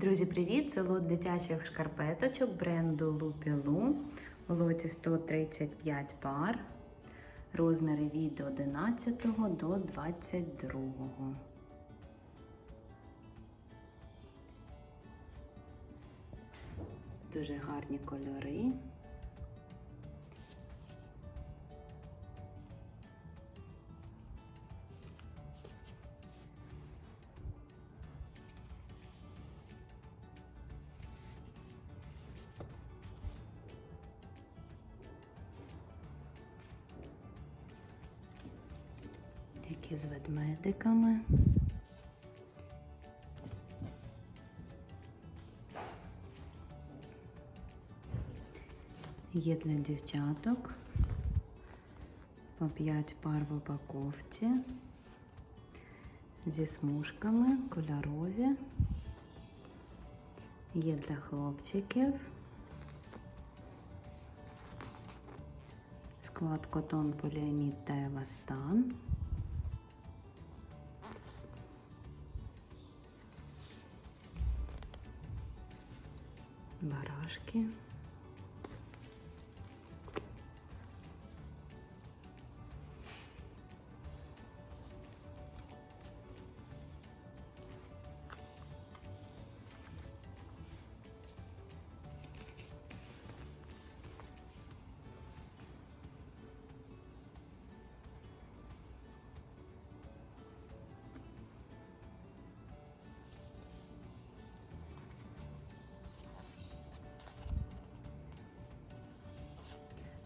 Друзі, привіт! Це лот дитячих шкарпеточок бренду Лупілу. У лоті 135 пар. Розміри від 11 до 22. Дуже гарні кольори. Такі з ведмедиками. Є для дівчаток по 5 пар в упаковці зі смужками кольорові. Є для хлопчиків. Склад котон, поліамід та еластан. Барашки.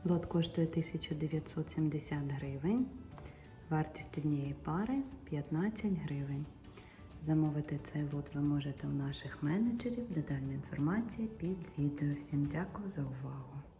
Лот коштує 1970 гривень. Вартість однієї пари 15 гривень. Замовити цей лот ви можете у наших менеджерів. Детальна інформація під відео. Всім дякую за увагу!